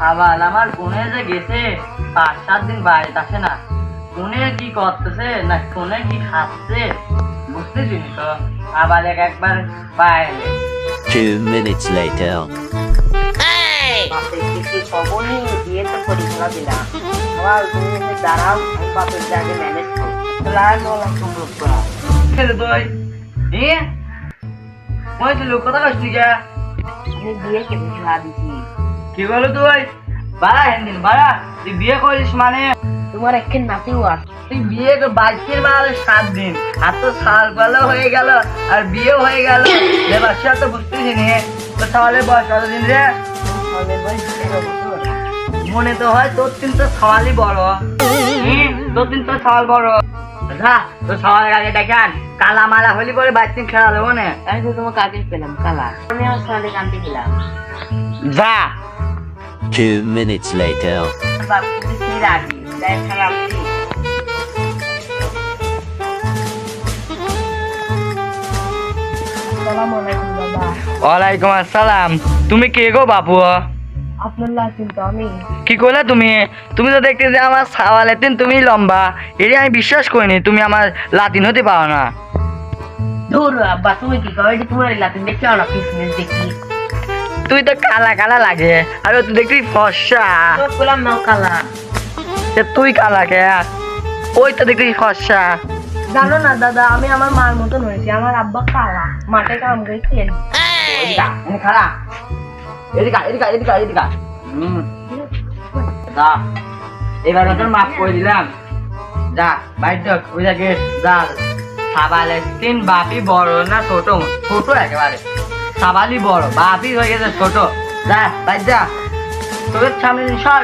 আবার আমার কোনে যে গেছে পাঁচ সাত দিন বাড়িতে আসে না। কোনে কি করতেছে না কোনে কি খাচ্ছে? বুঝতেছি তো। আবার এক একবার বাইরে Two minutes later. বাপের কিছু খবর নেই বিয়ে তো পরীক্ষা দিলাম। আবার তুমি দাঁড়াও আমি বাপের জায়গায় ম্যানেজ করো লাল বলা সম্ভব করা ছেলে তুই এ? ওই তুই লোক কথা কইছিস কে আমি বিয়ে কেটে খেলা দিছি? কি বলো তুই বাড়া হেনদিন বাড়া তুই বিয়ে করিস মানে? তোমার একখান আস তুই বিয়ে মাল সাত দিন আর তো সাল পালো হয়ে গেল আর বিয়ে হয়ে গেল। এবার সে তো বুঝতেছি তো বয়স কতদিন রে? মনে তো হয় তোর তিন তো সওয়ালই বড় তোর তিন তো সওয়াল বড়। যা তোর সওয়াল আগে দেখান কালা মালা হলি পরে বাইক খেলা দেবো না আমি তো তোমাকে আগে পেলাম কালা। আমি আমার সালে কানতে গেলাম যা। Two minutes later. দাদা ওয়ালাইকুম আসসালাম। তুমি কে গো বাপু আপনার লাচিন আমি। কি করলে তুমি? তুমি তো দেখতে যে আমার সাওয়ালের দিন তুমি লম্বা। এটি আমি বিশ্বাস করিনি তুমি আমার লাতিন হতে পারো না। ধুর আব্বা তুমি কি কও? এটা তোমার লাচিন দেখতে না কিসমিস দেখি। তুই তো কালা কালা লাগে আর তুই দেখবি ফর্সা। বললাম নাও কালা। তুই কালা কে? ওই তো দেখবি ফর্সা। জানো না দাদা আমি আমার মার মতন হয়েছি আমার আব্বা কালা। মাঠে কাম এদিকা এনে খাড়া। এদিকা এদিকা এদিকা এদিকা হুম। যা এবার তোর মাফ করে দিলাম। যা বাইর ওই জায়গায় যা। সাবালের তিন বাপি বড় না ছোট? ছোট একেবারে। সাবালি বড় বাপি হয়ে গেছে ছোট। যা বাইর যা। তোদের সামনে সর।